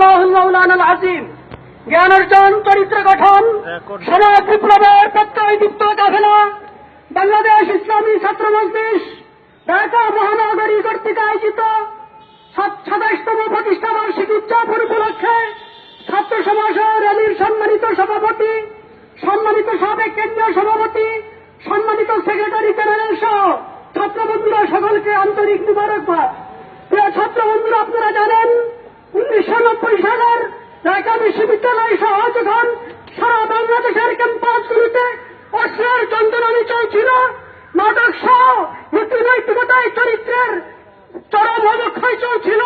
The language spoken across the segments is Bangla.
মৌলানা আজিম। জ্ঞান অর্জন চরিত্র গঠন সমাজ বিপ্লবের প্রত্যয়যুক্ত কাফেলা বাংলাদেশ ইসলামী ছাত্র মজলিস ঢাকা মহানগরী কর্তৃক আয়োজিত সাতাইশতম প্রতিষ্ঠা বার্ষিকী উদযাপন উপলক্ষে ছাত্র সমাজ র্যালির সম্মানিত সভাপতি সম্মানিত সাবেক কেন্দ্রীয় সভাপতি সম্মানিত সেক্রেটারি জেনারেল সহ ছাত্র বন্ধুরা সকলকে আন্তরিক মুবারকবাদ। প্রিয় ছাত্র বন্ধুরা আপনারা জানেন উনিশশো নব্বই সালের ঢাকা বিশ্ববিদ্যালয় সহ যখন সারা বাংলাদেশের ক্যাম্পাসগুলিতে অশ্রের যন্ত্রণানি চলছিল। নাটক সহ নীতি নৈতিকতায় চরিত্রের চরম অবক্ষয় চলছিল।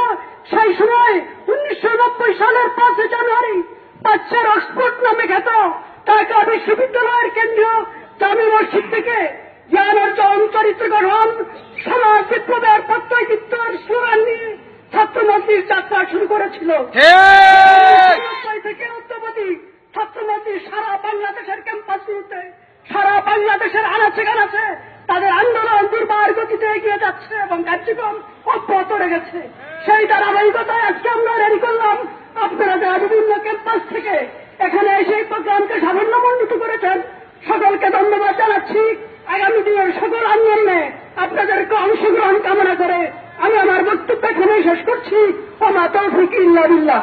সেই সময় উনিশশো নব্বই সালের পাঁচই জানুয়ারি পাচ্ছের অক্সফোর্ড নামে খ্যাত ঢাকা বিশ্ববিদ্যালয়ের কেন্দ্রীয় জামি মসজিদ থেকে জ্ঞান অর্জন চরিত্র গঠন সমাজ বিপ্লবের করেছিল। নব্বই থেকে ছাত্রমন্ত্রী সারা বাংলাদেশের ক্যাম্পাসগুলোতে সারা বাংলাদেশের আনাচে গানাচে তাদের আন্দোলন দুর্বার গতিতে এগিয়ে যাচ্ছে এবং কার্যক্রম অব্যাহত রেখেছে। সেই ধারাবাহিকতায় আজকে আমরা রেডি করলাম আপনারা যারা বিভিন্ন ক্যাম্পাস থেকে এখানে এসে এই প্রোগ্রামকে সাফল্যমণ্ডিত করেছেন সকলকে ধন্যবাদ জানাচ্ছি। আগামী দিনের সকল আন্দোলনে আপনাদেরকে অংশগ্রহণ কামনা করে আমি আমার বক্তব্য এখানে শেষ করছি। ও মাতা ফিকিল্লা বিল্লাহ।